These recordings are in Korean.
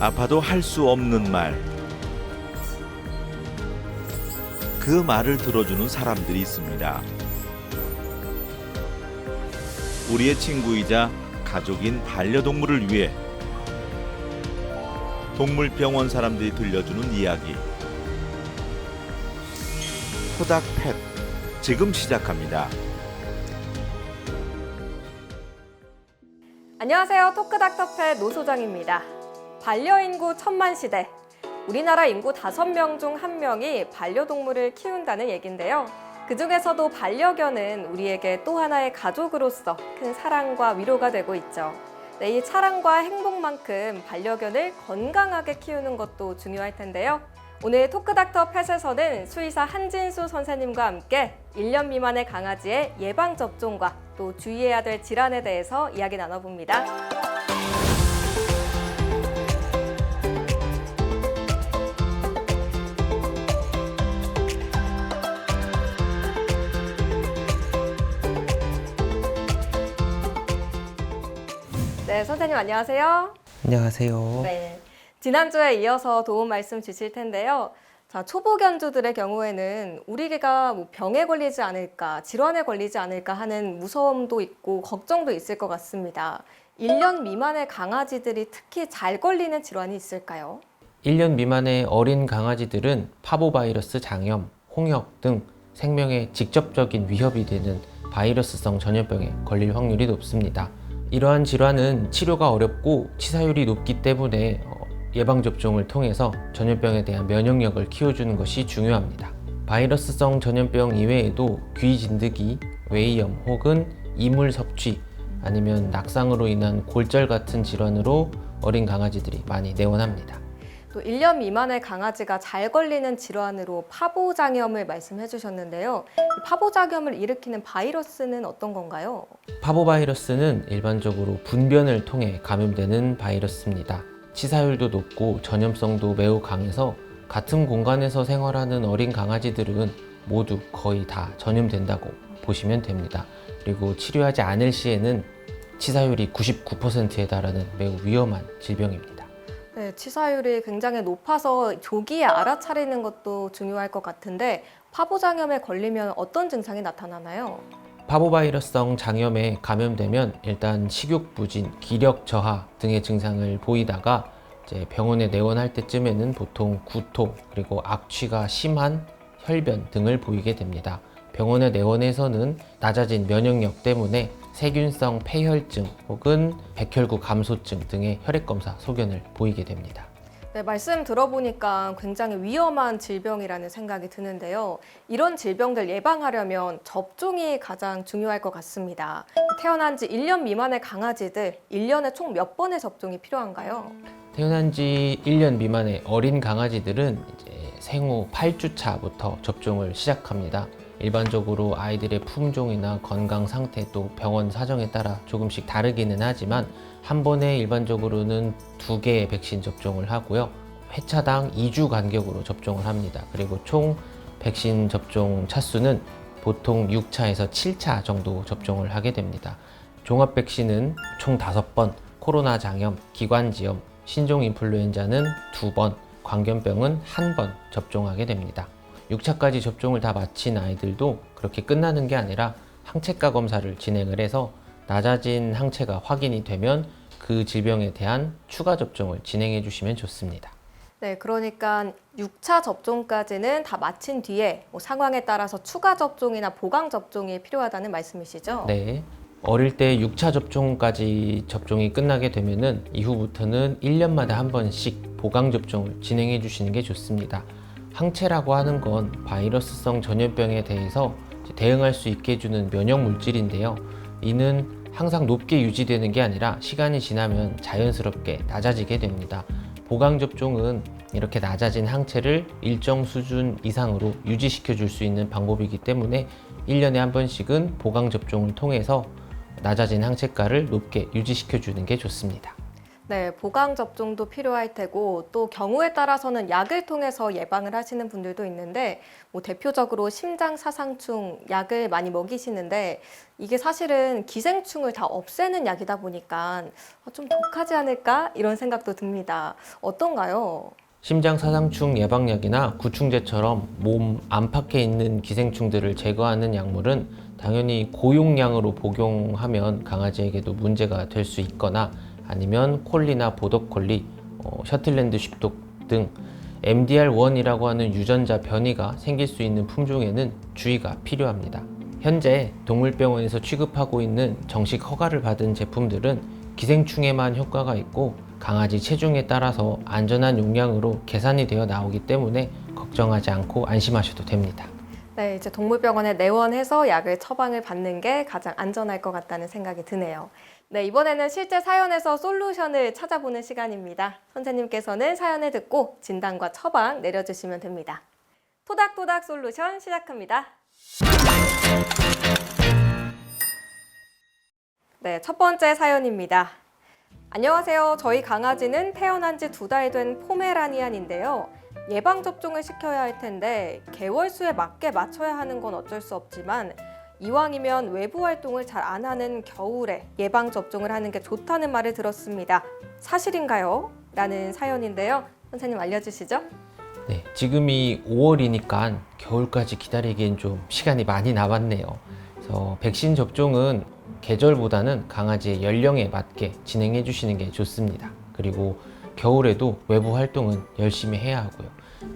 아파도 할 수 없는 말. 그 말을 들어주는 사람들이 있습니다. 우리의 친구이자 가족인 반려동물을 위해 동물병원 사람들이 들려주는 이야기. 토닥 펫 지금 시작합니다. 안녕하세요. 토크닥터펫 노소장입니다. 반려인구 천만 시대. 우리나라 인구 5명 중 1명이 반려동물을 키운다는 얘긴데요. 그 중에서도 반려견은 우리에게 또 하나의 가족으로서 큰 사랑과 위로가 되고 있죠. 네, 이 사랑과 행복만큼 반려견을 건강하게 키우는 것도 중요할 텐데요. 오늘 토크닥터 펫에서는 수의사 한진수 선생님과 함께 1년 미만의 강아지의 예방접종과 또 주의해야 될 질환에 대해서 이야기 나눠봅니다. 네, 선생님 안녕하세요. 안녕하세요. 네. 지난주에 이어서 도움 말씀 주실 텐데요. 자, 초보 견주들의 경우에는 우리 개가 뭐 병에 걸리지 않을까, 질환에 걸리지 않을까 하는 무서움도 있고 걱정도 있을 것 같습니다. 1년 미만의 강아지들이 특히 잘 걸리는 질환이 있을까요? 1년 미만의 어린 강아지들은 파보바이러스 장염, 홍역 등 생명에 직접적인 위협이 되는 바이러스성 전염병에 걸릴 확률이 높습니다. 이러한 질환은 치료가 어렵고 치사율이 높기 때문에 어, 예방접종을 통해서 전염병에 대한 면역력을 키워주는 것이 중요합니다. 바이러스성 전염병 이외에도 귀 진드기, 외이염 혹은 이물 섭취 아니면 낙상으로 인한 골절 같은 질환으로 어린 강아지들이 많이 내원합니다. 또 1년 미만의 강아지가 잘 걸리는 질환으로 파보장염을 말씀해 주셨는데요. 이 파보장염을 일으키는 바이러스는 어떤 건가요? 파보바이러스는 일반적으로 분변을 통해 감염되는 바이러스입니다. 치사율도 높고 전염성도 매우 강해서 같은 공간에서 생활하는 어린 강아지들은 모두 거의 다 전염된다고 보시면 됩니다. 그리고 치료하지 않을 시에는 치사율이 99%에 달하는 매우 위험한 질병입니다. 네, 치사율이 굉장히 높아서 조기에 알아차리는 것도 중요할 것 같은데 파보장염에 걸리면 어떤 증상이 나타나나요? 파보바이러스성 장염에 감염되면 일단 식욕 부진, 기력 저하 등의 증상을 보이다가 이제 병원에 내원할 때쯤에는 보통 구토 그리고 악취가 심한 혈변 등을 보이게 됩니다. 병원에 내원해서는 낮아진 면역력 때문에 세균성 폐혈증 혹은 백혈구 감소증 등의 혈액 검사 소견을 보이게 됩니다. 네, 말씀 들어보니까 굉장히 위험한 질병이라는 생각이 드는데요. 이런 질병들 예방하려면 접종이 가장 중요할 것 같습니다. 태어난 지 1년 미만의 강아지들 1년에 총 몇 번의 접종이 필요한가요? 태어난 지 1년 미만의 어린 강아지들은 이제 생후 8주차부터 접종을 시작합니다. 일반적으로 아이들의 품종이나 건강 상태 또 병원 사정에 따라 조금씩 다르기는 하지만 한 번에 일반적으로는 두 개의 백신 접종을 하고요. 회차당 2주 간격으로 접종을 합니다. 그리고 총 백신 접종 차수는 보통 6차에서 7차 정도 접종을 하게 됩니다. 종합 백신은 총 5번, 코로나 장염, 기관지염, 신종 인플루엔자는 2번, 광견병은 1번 접종하게 됩니다. 6차까지 접종을 다 마친 아이들도 그렇게 끝나는 게 아니라 항체가 검사를 진행을 해서 낮아진 항체가 확인이 되면 그 질병에 대한 추가 접종을 진행해 주시면 좋습니다. 네, 그러니까 6차 접종까지는 다 마친 뒤에 뭐 상황에 따라서 추가 접종이나 보강 접종이 필요하다는 말씀이시죠? 네. 어릴 때 6차 접종까지 접종이 끝나게 되면은 이후부터는 1년마다 한 번씩 보강 접종을 진행해 주시는 게 좋습니다. 항체라고 하는 건 바이러스성 전염병에 대해서 대응할 수 있게 해주는 면역 물질인데요. 이는 항상 높게 유지되는 게 아니라 시간이 지나면 자연스럽게 낮아지게 됩니다. 보강 접종은 이렇게 낮아진 항체를 일정 수준 이상으로 유지시켜 줄 수 있는 방법이기 때문에 1년에 한 번씩은 보강 접종을 통해서 낮아진 항체가를 높게 유지시켜 주는 게 좋습니다. 네, 보강 접종도 필요할 테고 또 경우에 따라서는 약을 통해서 예방을 하시는 분들도 있는데 뭐 대표적으로 심장 사상충 약을 많이 먹이시는데 이게 사실은 기생충을 다 없애는 약이다 보니까 좀 독하지 않을까 이런 생각도 듭니다. 어떤가요? 심장사상충 예방약이나 구충제처럼 몸 안팎에 있는 기생충들을 제거하는 약물은 당연히 고용량으로 복용하면 강아지에게도 문제가 될 수 있거나 아니면 콜리나 보더콜리, 어, 셔틀랜드 쉽독 등 MDR1이라고 하는 유전자 변이가 생길 수 있는 품종에는 주의가 필요합니다. 현재 동물병원에서 취급하고 있는 정식 허가를 받은 제품들은 기생충에만 효과가 있고 강아지 체중에 따라서 안전한 용량으로 계산이 되어 나오기 때문에 걱정하지 않고 안심하셔도 됩니다. 네, 이제 동물병원에 내원해서 약을 처방을 받는 게 가장 안전할 것 같다는 생각이 드네요. 네, 이번에는 실제 사연에서 솔루션을 찾아보는 시간입니다. 선생님께서는 사연을 듣고 진단과 처방 내려주시면 됩니다. 토닥토닥 솔루션 시작합니다. 네, 첫 번째 사연입니다. 안녕하세요. 저희 강아지는 태어난 지 두 달 된 포메라니안인데요. 예방 접종을 시켜야 할 텐데 개월 수에 맞게 맞춰야 하는 건 어쩔 수 없지만 이왕이면 외부 활동을 잘 안 하는 겨울에 예방 접종을 하는 게 좋다는 말을 들었습니다. 사실인가요? 라는 사연인데요. 선생님 알려주시죠. 네, 지금이 5월이니까 겨울까지 기다리기엔 좀 시간이 많이 남았네요. 그래서 백신 접종은 계절보다는 강아지의 연령에 맞게 진행해 주시는 게 좋습니다. 그리고 겨울에도 외부 활동은 열심히 해야 하고요.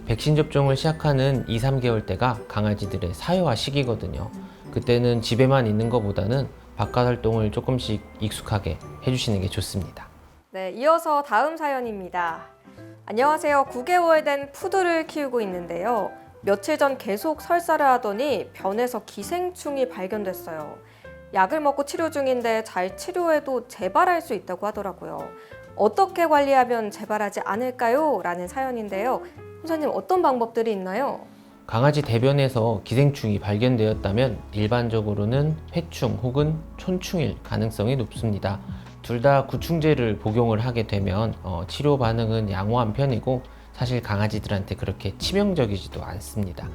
백신 접종을 시작하는 2, 3개월 때가 강아지들의 사회화 시기거든요. 그때는 집에만 있는 것보다는 바깥 활동을 조금씩 익숙하게 해주시는 게 좋습니다. 네, 이어서 다음 사연입니다. 안녕하세요. 9개월 된 푸드를 키우고 있는데요. 며칠 전 계속 설사를 하더니 변에서 기생충이 발견됐어요. 약을 먹고 치료 중인데 잘 치료해도 재발할 수 있다고 하더라고요. 어떻게 관리하면 재발하지 않을까요? 라는 사연인데요. 선생님 어떤 방법들이 있나요? 강아지 대변에서 기생충이 발견되었다면 일반적으로는 회충 혹은 촌충일 가능성이 높습니다. 둘 다 구충제를 복용을 하게 되면 어, 치료 반응은 양호한 편이고 사실 강아지들한테 그렇게 치명적이지도 않습니다.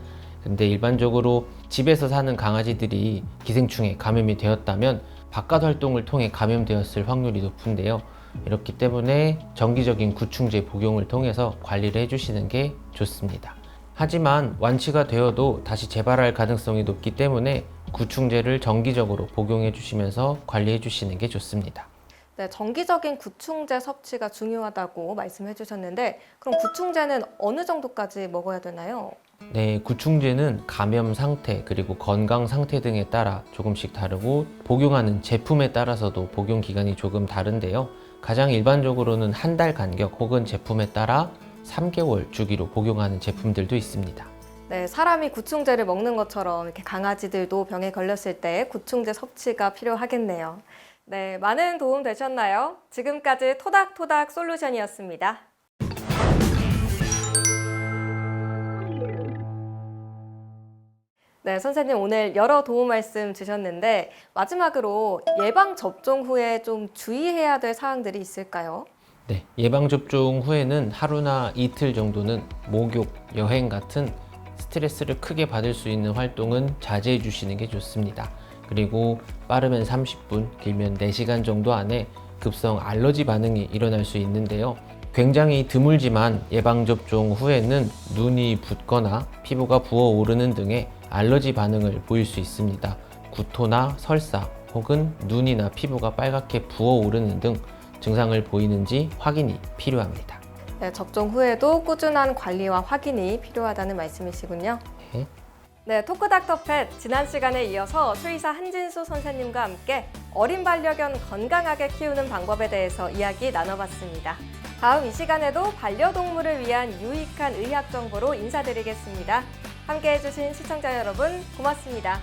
근데 일반적으로 집에서 사는 강아지들이 기생충에 감염이 되었다면 바깥 활동을 통해 감염되었을 확률이 높은데요. 이렇기 때문에 정기적인 구충제 복용을 통해서 관리를 해주시는 게 좋습니다. 하지만 완치가 되어도 다시 재발할 가능성이 높기 때문에 구충제를 정기적으로 복용해 주시면서 관리해 주시는 게 좋습니다. 네, 정기적인 구충제 섭취가 중요하다고 말씀해 주셨는데 그럼 구충제는 어느 정도까지 먹어야 되나요? 네, 구충제는 감염 상태 그리고 건강 상태 등에 따라 조금씩 다르고 복용하는 제품에 따라서도 복용 기간이 조금 다른데요. 가장 일반적으로는 한 달 간격 혹은 제품에 따라 3개월 주기로 복용하는 제품들도 있습니다. 네, 사람이 구충제를 먹는 것처럼 이렇게 강아지들도 병에 걸렸을 때 구충제 섭취가 필요하겠네요. 네, 많은 도움 되셨나요? 지금까지 토닥토닥 솔루션이었습니다. 네, 선생님 오늘 여러 도움 말씀 주셨는데 마지막으로 예방 접종 후에 좀 주의해야 될 사항들이 있을까요? 네, 예방접종 후에는 하루나 이틀 정도는 목욕, 여행 같은 스트레스를 크게 받을 수 있는 활동은 자제해 주시는 게 좋습니다. 그리고 빠르면 30분, 길면 4시간 정도 안에 급성 알러지 반응이 일어날 수 있는데요. 굉장히 드물지만 예방접종 후에는 눈이 붓거나 피부가 부어오르는 등의 알러지 반응을 보일 수 있습니다. 구토나 설사 혹은 눈이나 피부가 빨갛게 부어오르는 등 증상을 보이는지 확인이 필요합니다. 네, 접종 후에도 꾸준한 관리와 확인이 필요하다는 말씀이시군요. 네. 네, 토크닥터 펫 지난 시간에 이어서 수의사 한진수 선생님과 함께 어린 반려견 건강하게 키우는 방법에 대해서 이야기 나눠봤습니다. 다음 이 시간에도 반려동물을 위한 유익한 의학 정보로 인사드리겠습니다. 함께 해주신 시청자 여러분 고맙습니다.